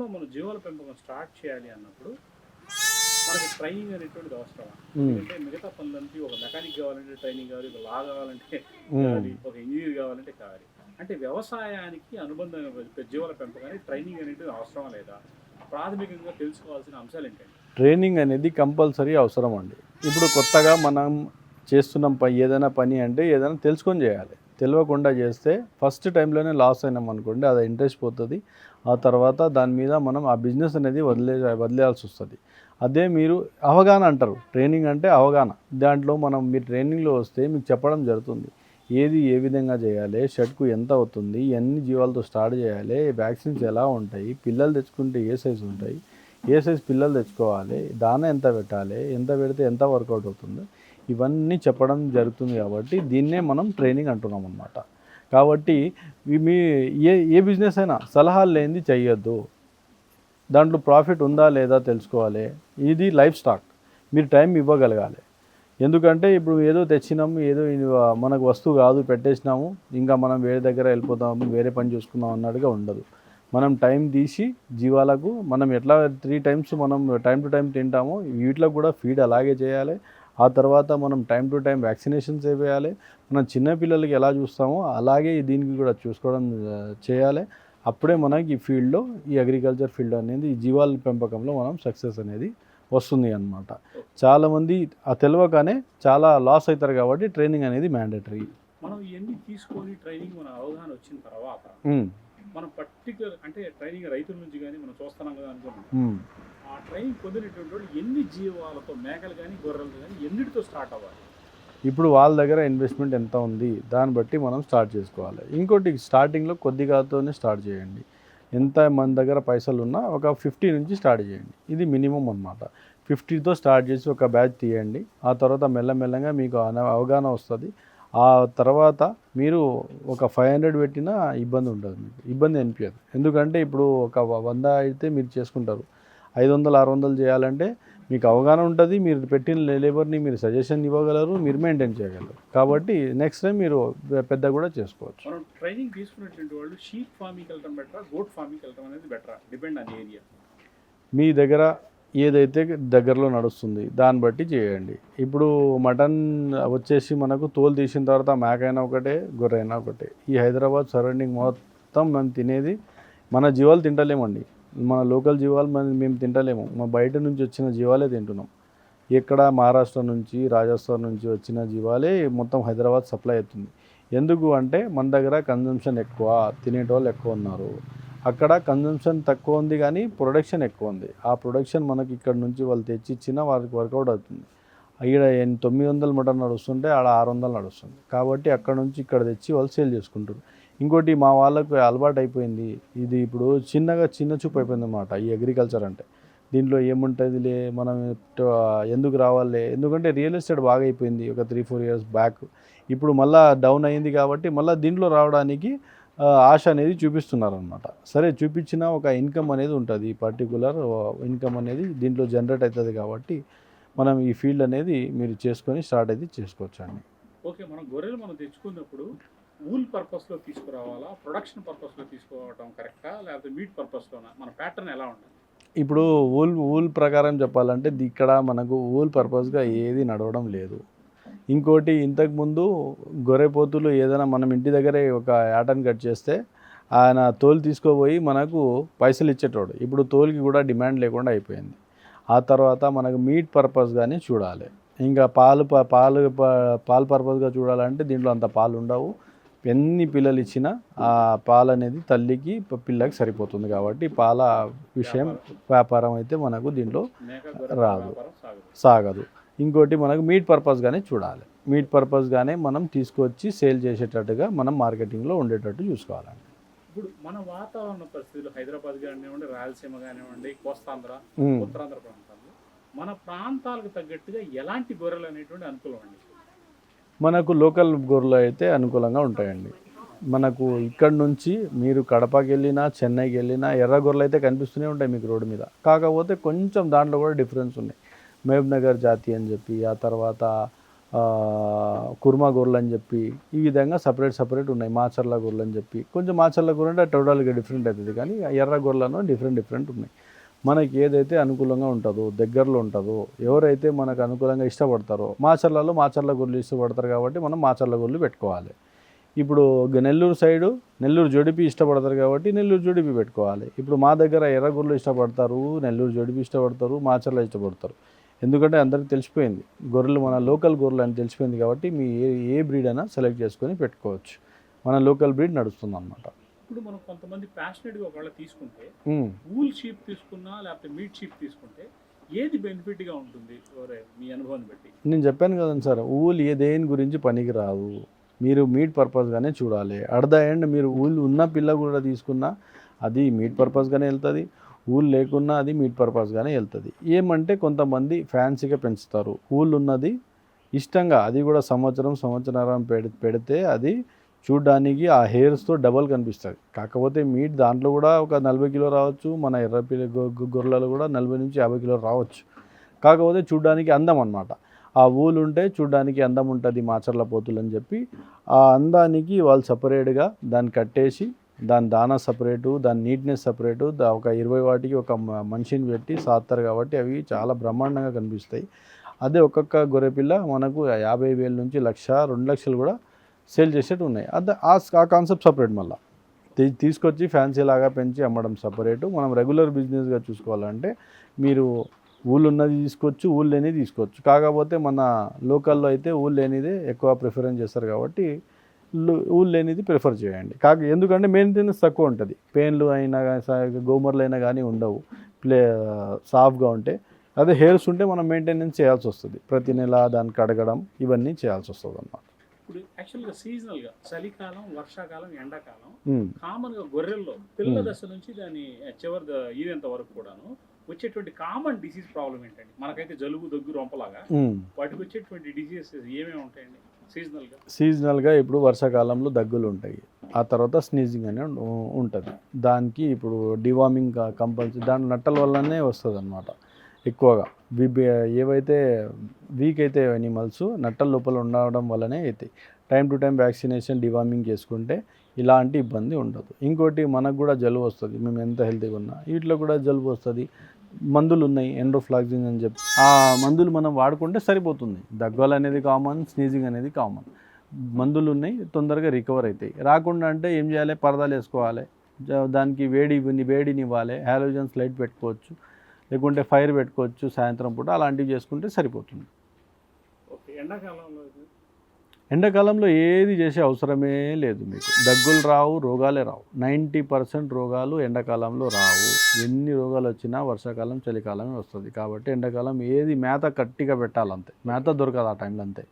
ప్రారంభం మనం జీవాల పెంపకం స్టార్ట్ చేయాలి అన్నప్పుడు మనకి ట్రైనింగ్ అనేటువంటిది అవసరం అంటే మిగతా పనులన్నీ ఒక మెకానిక్ కావాలంటే ట్రైనింగ్ కావాలి ఒక లా కావాలంటే ఒక ఇంజనీర్ కావాలంటే కావాలి. అంటే వ్యవసాయానికి అనుబంధంగా పె- జీవాల పెంపకానికి ట్రైనింగ్ అనేది అవసరం లేదా? ప్రాథమికంగా తెలుసుకోవాల్సిన అంశాలు ఏంటంటే ట్రైనింగ్ అనేది కంపల్సరీ అవసరం అండి. ఇప్పుడు కొత్తగా మనం చేస్తున్నాం పని ఏదైనా పని అంటే ఏదైనా తెలుసుకొని చేయాలి. తెలియకుండా చేస్తే ఫస్ట్ టైంలోనే లాస్ అయినాం అనుకోండి అది ఇంట్రెస్ట్ పోతుంది. ఆ తర్వాత దాని మీద మనం ఆ బిజినెస్ అనేది వదిలే వదిలేయాల్సి వస్తుంది. అదే మీరు అవగాహన అంటారు ట్రైనింగ్ అంటే అవగాహన. దాంట్లో మనం మీ ట్రైనింగ్లో వస్తే మీకు చెప్పడం జరుగుతుంది. ఏది ఏ విధంగా చేయాలి షర్ట్కు ఎంత అవుతుంది ఎన్ని జీవాలతో స్టార్ట్ చేయాలి వ్యాక్సిన్స్ ఎలా ఉంటాయి పిల్లలు తెచ్చుకుంటే ఏ సైజు ఉంటాయి ఏ సైజ్ పిల్లలు తెచ్చుకోవాలి దాన ఎంత పెట్టాలి ఎంత పెడితే ఎంత వర్కౌట్ అవుతుంది ఇవన్నీ చెప్పడం జరుగుతుంది కాబట్టి దీన్నే మనం ట్రైనింగ్ అంటున్నాం అనమాట కాబట్టి మీ ఏ ఏ బిజినెస్ అయినా సలహాలు లేనిది చెయ్యొద్దు. దాంట్లో ప్రాఫిట్ ఉందా లేదా తెలుసుకోవాలి. ఇది లైఫ్ స్టాక్. మీరు టైం ఇవ్వగలగాలి. ఎందుకంటే ఇప్పుడు ఏదో తెచ్చినాము ఏదో ఇది మనకు వస్తువు కాదు పెట్టేసినాము ఇంకా మనం వేరే దగ్గర వెళ్ళిపోతాము వేరే పని చూసుకుందాం అన్నట్టుగా ఉండదు. మనం టైం తీసి జీవాలకు మనం ఎట్లా త్రీ టైమ్స్ మనం టైం టు టైం తింటామో వీటిలో కూడా ఫీడ్ అలాగే చేయాలి. ఆ తర్వాత మనం టైం టు టైం వ్యాక్సినేషన్స్ వేయాలి మనం చిన్న పిల్లలకి ఎలా చూస్తామో అలాగే దీనికి కూడా చూసుకోవడం చేయాలి. అప్పుడే మనకి ఈ ఫీల్డ్లో ఈ అగ్రికల్చర్ ఫీల్డ్ అనేది ఈ జీవాల పెంపకంలో మనం సక్సెస్ అనేది వస్తుంది అన్నమాట. చాలామంది ఆ తెలియకనే చాలా లాస్ అవుతారు కాబట్టి ట్రైనింగ్ అనేది మ్యాండేటరీ మనం ఇవన్నీ తీసుకొని ట్రైనింగ్ మన అవగాహన వచ్చిన తర్వాత మనం పర్టికులర్ అంటే ట్రైనింగ్ రైతుల నుంచి కానీ మనం చూస్తున్నాం కదా అనుకున్నాం ఆ ట్రైన్ పొందినటువంటి వాళ్ళు ఎన్ని జీవాలతో మేకలు కానీ గొర్రెలు కానీ ఎన్నిటితో స్టార్ట్ అవ్వాలి? ఇప్పుడు వాళ్ళ దగ్గర ఇన్వెస్ట్మెంట్ ఎంత ఉంది? దాన్ని బట్టి మనం స్టార్ట్ చేసుకోవాలి. ఇంకోటి స్టార్టింగ్లో కొద్దిగాతోనే స్టార్ట్ చేయండి. ఎంత మన దగ్గర పైసలు ఉన్నా ఒక ఫిఫ్టీ నుంచి స్టార్ట్ చేయండి. ఇది మినిమం అనమాట ఫిఫ్టీతో స్టార్ట్ చేసి ఒక బ్యాచ్ తీయండి. ఆ తర్వాత మెల్లమెల్లగా మీకు అన- అవగాహన వస్తుంది. ఆ తర్వాత మీరు ఒక ఫైవ్ హండ్రెడ్ పెట్టినా ఇబ్బంది ఉండదు మీకు. ఇబ్బంది అనిపించదు ఎందుకంటే ఇప్పుడు ఒక వంద అయితే మీరు చేసుకుంటారు. ఐదు వందలు ఆరు వందలు చేయాలంటే మీకు అవగాహన ఉంటుంది మీరు పెట్టిన లేబర్ని మీరు సజెషన్ ఇవ్వగలరు మీరు మెయింటైన్ చేయగలరు. కాబట్టి నెక్స్ట్ టైం మీరు పెద్ద కూడా చేసుకోవచ్చు. మనం ట్రైనింగ్ తీసుకున్నటువంటి వాళ్ళు షీప్ ఫార్మింగ్కి వెళ్ళడం బెటరా గోట్ ఫార్మింగ్కి వెళ్ళడం అనేది బెటరా? Depend on area. మీ దగ్గర ఏదైతే దగ్గరలో నడుస్తుంది దాన్ని బట్టి చేయండి. ఇప్పుడు మటన్ వచ్చేసి మనకు తోలు తీసిన తర్వాత మేక అయినా ఒకటే గొర్రె అయినా ఒకటే. ఈ హైదరాబాద్ సరౌండింగ్ మొత్తం మేము తినేది మన జీవాలు తింటలేమండి. మన లోకల్ జీవాలు మనం మేము తింటలేము. మా బయట నుంచి వచ్చిన జీవాలే తింటున్నాం. ఇక్కడ మహారాష్ట్ర నుంచి రాజస్థాన్ నుంచి వచ్చిన జీవాలే మొత్తం హైదరాబాద్ సప్లై అవుతుంది. ఎందుకు అంటే మన దగ్గర కన్జంప్షన్ ఎక్కువ తినేటోళ్ళు ఎక్కువ ఉన్నారు. అక్కడ కన్జంప్షన్ తక్కువ ఉంది కానీ ప్రొడక్షన్ ఎక్కువ ఉంది. ఆ ప్రొడక్షన్ మనకి ఇక్కడ నుంచి వాళ్ళు తెచ్చి ఇచ్చినా వాళ్ళకి వర్కౌట్ అవుతుంది. ఇక్కడ తొమ్మిది వందల మటన్ నడుస్తుంటే ఆడ ఆరు వందలు నడుస్తుంది. కాబట్టి అక్కడ నుంచి ఇక్కడ తెచ్చి వాళ్ళు సేల్ చేసుకుంటారు ఇంకోటి మా వాళ్ళకు అలవాటు అయిపోయింది. ఇది ఇప్పుడు చిన్నగా చిన్న చూపు అయిపోయింది అనమాట ఈ అగ్రికల్చర్ అంటే. దీంట్లో ఏముంటుందిలే? మనం ఎందుకు రావాలే? ఎందుకంటే రియల్ ఎస్టేట్ బాగా అయిపోయింది. ఒక త్రీ ఫోర్ ఇయర్స్ బ్యాక్ ఇప్పుడు మళ్ళా డౌన్ అయింది కాబట్టి మళ్ళీ దీంట్లో రావడానికి ఆశ అనేది చూపిస్తున్నారు అనమాట సరే చూపించిన ఒక ఇన్కమ్ అనేది ఉంటుంది. పర్టికులర్ ఇన్కమ్ అనేది దీంట్లో జనరేట్ అవుతుంది కాబట్టి మనం ఈ ఫీల్డ్ అనేది మీరు చేసుకొని స్టార్ట్ అయితే చేసుకోవచ్చు అండి ఓకే మనం గొర్రెలు మనం తెచ్చుకున్నప్పుడు ఊల్ పర్పస్లో తీసుకురావాలా? ప్రొడక్షన్ పర్పస్లో తీసుకోవడం కరెక్టా? లేకపోతే మీట్ పర్పస్లోనా? మన ప్యాటర్న్ ఎలా ఉండాలి ఇప్పుడు ఊల్ ఊల్ ప్రకారం చెప్పాలంటే ఇక్కడ మనకు ఊల్ పర్పస్గా ఏది నడవడం లేదు. ఇంకోటి ఇంతకుముందు గొర్రెపోతులు ఏదైనా మనం ఇంటి దగ్గరే ఒక యాటన్ కట్ చేస్తే ఆయన తోలు తీసుకోపోయి మనకు పైసలు ఇచ్చేటోడు. ఇప్పుడు తోలుకి కూడా డిమాండ్ లేకుండా అయిపోయింది. ఆ తర్వాత మనకు మీట్ పర్పస్గానే చూడాలి. ఇంకా పాలు పాలు ప- పాలు పర్పస్గా చూడాలంటే దీంట్లో అంత పాలు ఉండవు. ఎన్ని పిల్లలు ఇచ్చినా ఆ పాలు అనేది తల్లికి పిల్లకి సరిపోతుంది కాబట్టి పాల విషయం వ్యాపారం అయితే మనకు దీంట్లో రాదు. సాగదు ఇంకోటి మనకు మీట్ పర్పస్గానే చూడాలి మీట్ పర్పస్గానే మనం తీసుకొచ్చి సేల్ చేసేటట్టుగా మనం మార్కెటింగ్లో ఉండేటట్టు చూసుకోవాలండి ఇప్పుడు మన వాతావరణ పరిస్థితులు హైదరాబాద్ కానివ్వండి రాయలసీమ కానివ్వండి కోస్తాంధ్ర. ఉత్తరాంధ్ర ప్రాంతాల్లో మన ప్రాంతాలకు తగ్గట్టుగా ఎలాంటి గొర్రెలు అనేటువంటి అనుకూలం అండి మనకు లోకల్ గొర్రెలు అయితే అనుకూలంగా ఉంటాయండి. మనకు ఇక్కడ నుంచి మీరు కడపకి వెళ్ళినా చెన్నైకి వెళ్ళినా ఎర్ర గొర్రెలు అయితే కనిపిస్తూనే ఉంటాయి మీకు రోడ్డు మీద. కాకపోతే కొంచెం దాంట్లో కూడా డిఫరెన్స్ ఉన్నాయి. మహబూబ్నగర్ జాతి అని చెప్పి ఆ తర్వాత కుర్మా గొర్రెలు అని చెప్పి ఈ విధంగా సపరేట్ సపరేట్ ఉన్నాయి. మాచర్ల గొర్రెలు అని చెప్పి. కొంచెం మాచర్ల గొర్రె అంటే టోటల్గా డిఫరెంట్ అవుతుంది. కానీ ఎర్ర గొర్రెలను డిఫరెంట్ డిఫరెంట్ ఉన్నాయి. మనకి ఏదైతే అనుకూలంగా ఉంటుందో దగ్గరలో ఉంటుందో ఎవరైతే మనకు అనుకూలంగా ఇష్టపడతారో మాచర్లలో మాచర్ల గొర్రెలు ఇష్టపడతారు కాబట్టి మనం మాచర్ల గొర్రెలు పెట్టుకోవాలి. ఇప్పుడు నెల్లూరు సైడు నెల్లూరు జడిపి ఇష్టపడతారు కాబట్టి నెల్లూరు జడిపి పెట్టుకోవాలి. ఇప్పుడు మా దగ్గర ఎర్రగొర్రెలు ఇష్టపడతారు నెల్లూరు జడిపి ఇష్టపడతారు మాచర్ల ఇష్టపడతారు. ఎందుకంటే అందరికి తెలిసిపోయింది. గొర్రెలు మన లోకల్ గొర్రెలు అని తెలిసిపోయింది కాబట్టి మీ ఏ ఏ బ్రీడ్ అయినా సెలెక్ట్ చేసుకొని పెట్టుకోవచ్చు. మన లోకల్ బ్రీడ్ నడుస్తుంది అన్నమాట ఇప్పుడు మనం కొంతమంది ప్యాషనెట్గా ఒకవేళ తీసుకుంటే. ఊల్ షీప్ తీసుకున్నా లేకపోతే మీట్ షీప్ తీసుకుంటే ఏది బెనిఫిట్గా ఉంటుంది? మీ అనుభవాన్ని బట్టి. నేను చెప్పాను కదండి సార్ ఊల్ ఏ దేని గురించి పనికి రాదు. మీరు మీట్ పర్పస్గానే చూడాలి. అట్ ద ఎండ్ మీరు ఊల్ ఉన్న పిల్ల కూడా తీసుకున్నా అది మీట్ పర్పస్గానే వెళ్తుంది. ఊల్ లేకున్నా అది మీట్ పర్పస్గానే వెళ్తుంది. ఏమంటే కొంతమంది ఫ్యాన్సీగా పెంచుతారు. ఊల్ ఉన్నది ఇష్టంగా అది కూడా సంవత్సరం సంవత్సరం పెడి పెడితే అది చూడ్డానికి ఆ హెయిర్స్తో డబల్ కనిపిస్తుంది కాకపోతే మీట్ దాంట్లో కూడా ఒక నలభై కిలో రావచ్చు మన ఎర్ర పిల్ల గొర్రెలు కూడా నలభై నుంచి యాభై కిలో రావచ్చు. కాకపోతే చూడ్డానికి అందం అన్నమాట. ఆ ఊలు ఉంటే చూడ్డానికి అందం ఉంటుంది మాచర్ల పోతులు అని చెప్పి ఆ అందానికి వాళ్ళు సపరేట్గా దాన్ని కట్టేసి దాని దానా సపరేటు దాని నీట్నెస్ సపరేటు దా- ఒక ఇరవై వాటికి ఒక మ- మనిషిని పెట్టి సాస్తారు కాబట్టి అవి చాలా బ్రహ్మాండంగా కనిపిస్తాయి. అదే ఒక్కొక్క గొర్రెపిల్ల మనకు యాభై వేల నుంచి లక్ష రెండు లక్షలు కూడా సేల్ చేసేట్టు ఉన్నాయి. అదే ఆ- కాన్సెప్ట్ సపరేట్ మళ్ళీ. తీసుకొచ్చి ఫ్యాన్సీ లాగా పెంచి అమ్మడం సపరేటు మనం రెగ్యులర్ బిజినెస్గా చూసుకోవాలంటే మీరు ఊళ్ళు ఉన్నది తీసుకోవచ్చు ఊళ్ళు లేనిది తీసుకోవచ్చు. కాకపోతే మన లోకల్లో అయితే ఊళ్ళు లేనిదే ఎక్కువ ప్రిఫరెన్స్ చేస్తారు కాబట్టి ఊళ్ళు లేనిది ప్రిఫర్ చేయండి. కాక ఎందుకంటే మెయింటెనెన్స్ తక్కువ ఉంటుంది. పెయిన్లు అయినా కానీ గోమర్లు అయినా కానీ ఉండవు. ప్లే సాఫ్గా ఉంటే. అదే హెయిర్స్ ఉంటే మనం మెయింటెనెన్స్ చేయాల్సి వస్తుంది. ప్రతి నెల దాన్ని కడగడం ఇవన్నీ చేయాల్సి వస్తుంది అన్నమాట ఇప్పుడు యాక్చువల్గా సీజనల్గా చలికాలం వర్షాకాలం ఎండాకాలం కామన్గా గొర్రెల్లో పిల్ల. దశ నుంచి దాని చివరి ఈనేంత వరకు కూడాను వచ్చేటువంటి కామన్ డిసీజ్ ప్రాబ్లం ఏంటండి? మనకైతే జలుబు దగ్గు రొంపలాగా. వాటికి వచ్చేటువంటి డిసీజెస్ ఏమేమి ఉంటాయండి? సీజనల్గా సీజనల్గా ఇప్పుడు వర్షాకాలంలో దగ్గులు ఉంటాయి. ఆ తర్వాత స్నీజింగ్ అనే ఉంటుంది. దానికి ఇప్పుడు డివార్మింగ్ కంపల్సరీ దాని నట్టల వల్లనే వస్తుంది అనమాట ఎక్కువగా. వి- ఏవైతే వీక్ అయితే అనిమల్స్ నట్టల లోపల ఉండడం వల్లనే అవుతాయి time to time vaccination deworming చేసుకుంటే ఇలాంటి ఇబ్బంది ఉండదు. ఇంకోటి మనకు కూడా జలుబు వస్తుంది. మేము ఎంత హెల్తీగా ఉన్నా వీటిలో కూడా జలుబు వస్తుంది. మందులు ఉన్నాయి ఎండ్రోఫ్లాక్సిన్ అని చెప్పి. ఆ మందులు మనం వాడుకుంటే సరిపోతుంది. దగ్గులు అనేది కామన్ స్నీజింగ్ అనేది కామన్ మందులు ఉన్నాయి తొందరగా రికవర్ అవుతాయి. రాకుండా అంటే ఏం చేయాలి? పరదాలు వేసుకోవాలి. దానికి వేడి వేడిని ఇవ్వాలి. హాలోజన్స్ లైట్ పెట్టుకోవచ్చు. లేకుంటే ఫైర్ పెట్టుకోవచ్చు సాయంత్రం పూట అలాంటివి చేసుకుంటే సరిపోతుంది. ఎండాకాలంలో ఏది చేసే అవసరమే లేదు మీకు. దగ్గులు రావు రోగాలే రావు. నైంటీ పర్సెంట్ రోగాలు ఎండాకాలంలో రావు. ఎన్ని రోగాలు వచ్చినా వర్షాకాలం చలికాలమే వస్తుంది. కాబట్టి ఎండాకాలం ఏది మేత గట్టిగా పెట్టాలంతే. మేత దొరకదు ఆ టైంలో అంతే.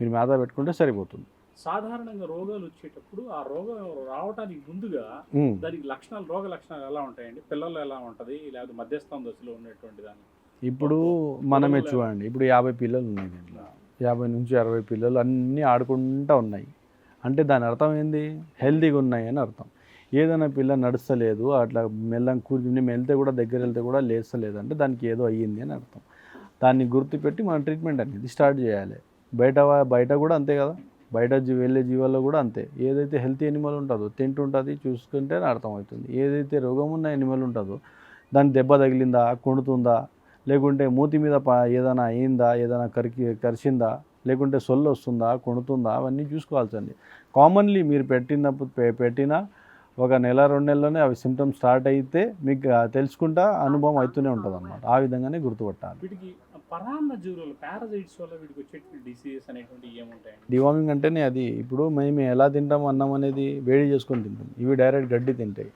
మీరు మేత పెట్టుకుంటే సరిపోతుంది. సాధారణంగా రోగాలు వచ్చేటప్పుడు ఆ రోగం రావడానికి ముందుగా. దానికి లక్షణాలు రోగ లక్షణాలు ఎలా ఉంటాయండి? పిల్లలు ఎలా ఉంటుంది? లేకపోతే మధ్యస్థం దశలో ఉన్నటువంటి దాన్ని. ఇప్పుడు మనమే చూడండి. ఇప్పుడు యాభై పిల్లలు ఉన్నాయి దీంట్లో. యాభై నుంచి అరవై పిల్లలు అన్నీ ఆడుకుంటూ ఉన్నాయి. అంటే దాని అర్థం ఏంది? హెల్తీగా ఉన్నాయి అని అర్థం. ఏదైనా పిల్ల నడుస్తలేదు అట్లా మెల్లం కూర్చుని వెళ్తే కూడా దగ్గర వెళ్తే కూడా లేస్తలేదు అంటే దానికి ఏదో అయ్యింది అని అర్థం. దాన్ని గుర్తుపెట్టి మనం ట్రీట్మెంట్ అనేది స్టార్ట్ చేయాలి. బయట బయట కూడా అంతే కదా? బయట వెళ్ళే జీవాల్లో కూడా అంతే. ఏదైతే హెల్తీ ఎనిమల్ ఉంటుందో తింటుంటుంది చూసుకుంటే అర్థమవుతుంది. ఏదైతే రోగం ఉన్న ఎనిమల్ ఉంటుందో దాని దెబ్బ తగిలిందా కొడుతుందా లేకుంటే మూతి మీద ఏదైనా అయిందా ఏదైనా కరికి కరిచిందా లేకుంటే సొల్లు వస్తుందా కొనుతుందా అవన్నీ చూసుకోవాల్సింది. కామన్లీ మీరు పెట్టినప్పుడు పెట్టిన ఒక నెల రెండు నెలలోనే అవి సిమ్టమ్స్ స్టార్ట్ అయితే మీకు తెలుసుకుంటా అనుభవం అవుతూనే ఉంటుంది అన్నమాట ఆ విధంగానే గుర్తుపట్టాలి. వీటికి పరాన్న జీవులు పారాసైట్స్ వల్ల వీడికి వచ్చేటువంటి డిసీజెస్ అనేటువంటి ఏముంటాయండి? డివార్మింగ్ అంటేనే అది. ఇప్పుడు మేము ఎలా తింటాం అన్నం అనేది వేడి చేసుకొని తింటాం. ఇవి డైరెక్ట్ గడ్డి తింటాయి.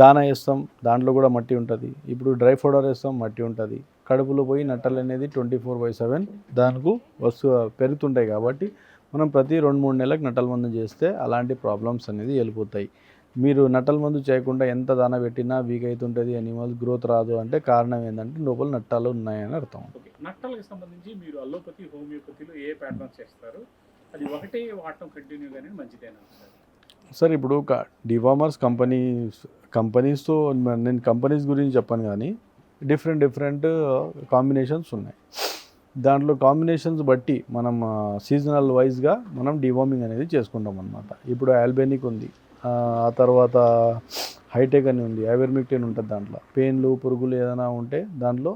దాన వేస్తాం దాంట్లో కూడా మట్టి ఉంటుంది. ఇప్పుడు డ్రై ఫోడర్ వేస్తాం మట్టి ఉంటుంది. కడుపులో పోయి నట్టలు అనేది ట్వంటీ ఫోర్ బై సెవెన్ దానికి వస్తు పెరుగుతుంటాయి కాబట్టి మనం ప్రతి రెండు మూడు నెలలకు నట్టల మందు చేస్తే అలాంటి ప్రాబ్లమ్స్ అనేది వెళ్ళిపోతాయి. మీరు నట్టల మందు చేయకుండా ఎంత దాన పెట్టినా వీక్ అవుతుంటుంది అనిమల్ గ్రోత్ రాదు అంటే కారణం ఏంటంటే లోపల నట్టాలు ఉన్నాయని అర్థం. నట్టలకు సంబంధించి మీరు అల్లోపతి హోమియోపతిలో ఏ ప్యాటర్న్స్ చేస్తారు? అది ఒకటే వాడటం కంటిన్యూ కానీ మంచిదేనా సార్? ఇప్పుడు ఒక డివామర్స్ కంపెనీస్ కంపెనీస్తో నేను కంపెనీస్ గురించి చెప్పాను కానీ డిఫరెంట్ డిఫరెంట్ కాంబినేషన్స్ ఉన్నాయి. దాంట్లో కాంబినేషన్స్ బట్టి మనం సీజనల్ వైజ్గా మనం డివార్మింగ్ అనేది చేసుకుంటాం అనమాట ఇప్పుడు ఆల్బెనిక్ ఉంది. ఆ తర్వాత హైటెక్ అని ఉంది ఐవర్మిక్టిన్ ఉంటుంది దాంట్లో. పెయిన్లు పురుగులు ఏదైనా ఉంటే దాంట్లో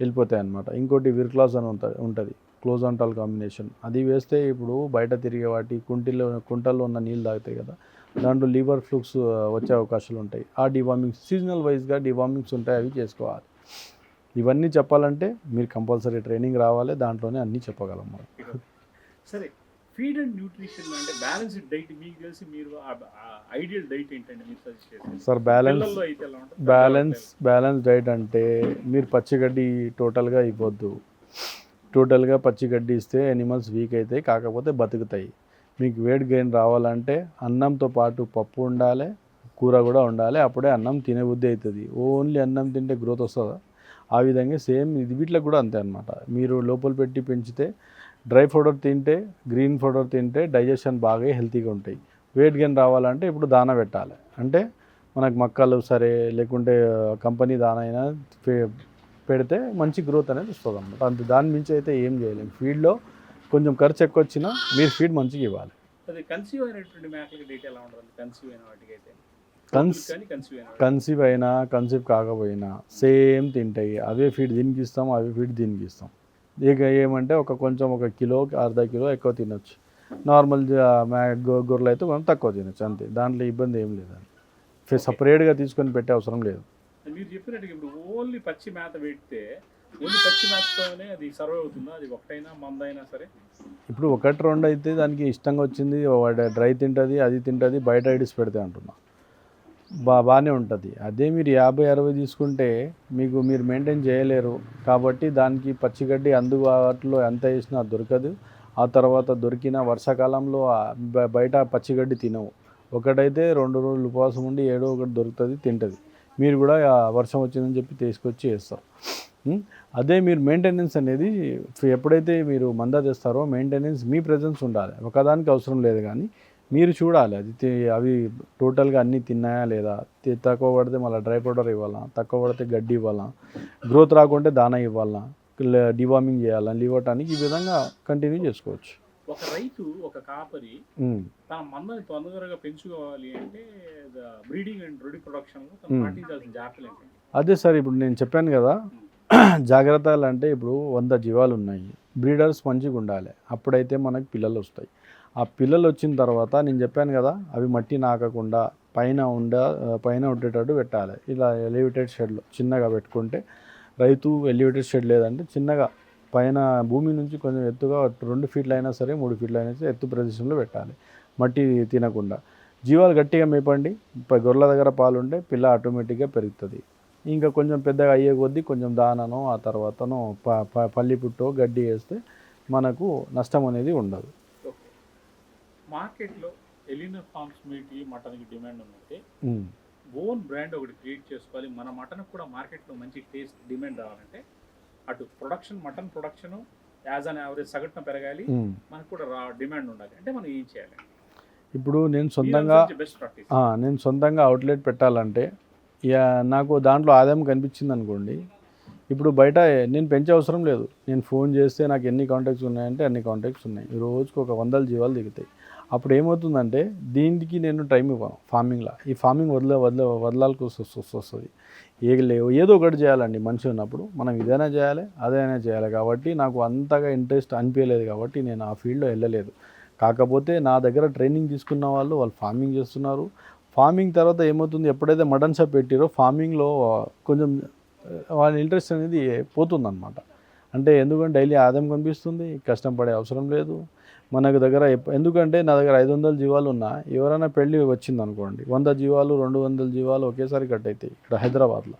వెళ్ళిపోతాయి అనమాట ఇంకోటి విర్క్లాస్ అని ఉంటుంది ఉంటుంది క్లోజాంటాల్ కాంబినేషన్. అది వేస్తే ఇప్పుడు బయట తిరిగే వాటి కుంటిలో కుంటల్లో ఉన్న నీళ్ళు తాగుతాయి కదా దాంట్లో లివర్ ఫ్లూక్స్ వచ్చే అవకాశాలు ఉంటాయి. ఆ డివార్మింగ్స్ సీజనల్ వైజ్గా డివార్మింగ్స్ ఉంటాయి అవి చేసుకోవాలి. ఇవన్నీ చెప్పాలంటే మీరు కంపల్సరీ ట్రైనింగ్ రావాలి దాంట్లోనే అన్నీ చెప్పగలం మనం. సరే ఫీడ్ అండ్ న్యూట్రిషన్ అంటే బ్యాలెన్స్డ్ డైట్ మీకు తెలిసి మీరు ఐడియల్ డైట్ ఏంటంటే మీరు సజెస్ట్ చేసేది? Sir balance balance balance diet అంటే మీరు పచ్చిగడ్డి టోటల్గా ఇవ్వద్దు. టోటల్గా పచ్చిగడ్డి ఇస్తే ఎనిమల్స్ వీక్ అవుతాయి కాకపోతే బతుకుతాయి. మీకు వెయిట్ గెయిన్ రావాలంటే అన్నంతో పాటు పప్పు ఉండాలి కూర కూడా ఉండాలి అప్పుడే అన్నం తినబుద్ధి అవుతుంది. ఓన్లీ అన్నం తింటే గ్రోత్ వస్తుందా? ఆ విధంగా సేమ్ ఇది వీటిలో కూడా అంతే అనమాట మీరు లోపల పెట్టి పెంచితే డ్రై ఫుడర్ తింటే గ్రీన్ ఫుడర్ తింటే డైజెషన్ బాగా హెల్తీగా ఉంటాయి. వెయిట్ గెయిన్ రావాలంటే ఇప్పుడు దానా పెట్టాలి. అంటే మనకు మక్కలు సరే లేకుంటే కంపెనీ దానా అయినా పెడితే మంచి గ్రోత్ అనేది వస్తుంది అనమాట అంత దాని మించి అయితే ఏం చేయలేము ఫీడ్లో కొంచెం ఖర్చు ఎక్కువ వచ్చినా మీరు ఫీడ్ మంచిగా ఇవ్వాలి. కన్సీవ్ అయినా కన్సీవ్ కాకపోయినా సేమ్ తింటాయి. అవే ఫీడ్ దీనికి ఇస్తాం అవే ఫీడ్ దీనికి ఇస్తాం. ఇక ఏమంటే ఒక కొంచెం ఒక కిలో అర్ధ కిలో ఎక్కువ తినొచ్చు. నార్మల్ గొర్రెలు అయితే మనం తక్కువ తినొచ్చు అంతే. దాంట్లో ఇబ్బంది ఏం లేదండి సపరేట్గా తీసుకొని పెట్టే అవసరం లేదు. మీరు చెప్పినట్టుగా ఇప్పుడు ఓన్లీ పచ్చి మేత పెడితే ఓన్లీ పచ్చి మేతతోనే అది సర్వ్ అవుతుందా? అది ఒకటైనా మందైనా సరే? ఇప్పుడు ఒకటి రెండు అయితే దానికి ఇష్టంగా వచ్చింది డ్రై తింటుంది అది తింటుంది బయట ఐడిస్ పెడితే అంటున్నా. బా బాగానే ఉంటుంది. అదే మీరు యాభై అరవై తీసుకుంటే మీకు మీరు మెయింటైన్ చేయలేరు. కాబట్టి దానికి పచ్చిగడ్డి అందుబాటులో ఎంత వేసినా దొరకదు. ఆ తర్వాత దొరికిన వర్షాకాలంలో బయట పచ్చిగడ్డి తినవు. ఒకటైతే రెండు రోజులు ఉపవాసం ఉండి ఏడో ఒకటి దొరుకుతుంది తింటుంది. మీరు కూడా వర్షం వచ్చిందని చెప్పి తీసుకొచ్చి వేస్తారు. అదే మీరు మెయింటెనెన్స్ అనేది ఎప్పుడైతే మీరు మందా తెస్తారో మెయింటెనెన్స్ మీ ప్రెజెన్స్ ఉండాలి. ఒకదానికి అవసరం లేదు కానీ మీరు చూడాలి. అది అవి టోటల్గా అన్నీ తిన్నాయా లేదా? తక్కువ పడితే మళ్ళీ డ్రై పౌడర్ ఇవ్వాలా? తక్కువ పడితే గడ్డి ఇవ్వాలా? గ్రోత్ రాకుంటే దానా ఇవ్వాలా? డివార్మింగ్ చేయాలా? లివటానికి ఈ విధంగా కంటిన్యూ చేసుకోవచ్చు. ఒక రైతు ఒక కాపరి. తన మందని తొందరగా పెంచుకోవాలి అంటే బ్రీడింగ్ అండ్ రెడీ ప్రొడక్షన్. పాటించాల్సిన జాగ్రత్తలు అదే సార్ ఇప్పుడు నేను చెప్పాను కదా జాగ్రత్తలు అంటే ఇప్పుడు వంద జీవాలు ఉన్నాయి. బ్రీడర్స్ మంచిగా ఉండాలి అప్పుడైతే మనకు పిల్లలు వస్తాయి ఆ పిల్లలు వచ్చిన తర్వాత నేను చెప్పాను కదా అవి మట్టి నాకకుండా పైన ఉండ పైన ఉండేటట్టు పెట్టాలి. ఇలా ఎలివేటెడ్ షెడ్లో చిన్నగా పెట్టుకుంటే రైతు ఎలివేటెడ్ షెడ్ లేదంటే చిన్నగా పైన భూమి నుంచి కొంచెం ఎత్తుగా రెండు ఫీట్లు అయినా సరే మూడు ఫీట్లు అయినా సరే ఎత్తు ప్రదేశంలో పెట్టాలి. మట్టి తినకుండా. జీవాలు గట్టిగా మేపండి. గొర్రెల దగ్గర పాలు ఉంటే పిల్ల ఆటోమేటిక్గా పెరుగుతుంది. ఇంకా కొంచెం పెద్దగా అయ్యే కొద్దీ కొంచెం దానను ఆ తర్వాతను ప ప- పల్లి పుట్టో గడ్డి వేస్తే మనకు నష్టం అనేది ఉండదు. మార్కెట్లో ఎలినా ఫార్మ్స్ మీట్ మటన్కి డిమాండ్ ఉందంటే ఓన్ బ్రాండ్ ఒకటి క్రియేట్ చేసుకోవాలి. మన మటన్ కూడా మార్కెట్లో మంచి టేస్ట్ డిమాండ్ రావాలంటే అటు production mutton production as an average సగటున పెరగాలి. మనకు కూడా రా డిమాండ్ ఉండాలి. అంటే మనం ఏం చేయాలి? ఇప్పుడు నేను సొంతంగా నేను సొంతంగా అవుట్లెట్ పెట్టాలంటే ఇక నాకు దాంట్లో ఆదాయం కనిపించింది అనుకోండి. ఇప్పుడు బయట నేను పెంచే అవసరం లేదు. నేను ఫోన్ చేస్తే నాకు ఎన్ని కాంటాక్ట్స్ ఉన్నాయంటే అన్ని కాంటాక్ట్స్ ఉన్నాయి. ఈ రోజుకి ఒక వందల జీవాలు దిగుతాయి. అప్పుడు ఏమవుతుందంటే దీనికి నేను టైం ఇవ్వను ఫార్మింగ్లో. ఈ ఫార్మింగ్ వదిలే వదిలే వదలాల్సి వస్తుంది. ఏ లేవు ఏదో ఒకటి చేయాలండి మనిషి ఉన్నప్పుడు. మనం ఇదైనా చేయాలి అదైనా చేయాలి కాబట్టి నాకు అంతగా ఇంట్రెస్ట్ అనిపించలేదు కాబట్టి నేను ఆ ఫీల్డ్లో వెళ్ళలేదు. కాకపోతే నా దగ్గర ట్రైనింగ్ తీసుకున్న వాళ్ళు వాళ్ళు ఫార్మింగ్ చేస్తున్నారు. ఫార్మింగ్ తర్వాత ఏమవుతుంది ఎప్పుడైతే మటన్ షాప్ పెట్టారో ఫార్మింగ్లో కొంచెం వాళ్ళ ఇంట్రెస్ట్ అనేది పోతుందన్నమాట. అంటే ఎందుకంటే డైలీ ఆదాయం కనిపిస్తుంది కష్టం పడే అవసరం లేదు. మనకు దగ్గర ఎందుకంటే నా దగ్గర ఐదు వందల జీవాలు ఉన్నా ఎవరైనా పెళ్ళి వచ్చింది అనుకోండి వంద జీవాలు రెండు వందల జీవాలు ఒకేసారి కట్ అవుతాయి ఇక్కడ హైదరాబాద్లో.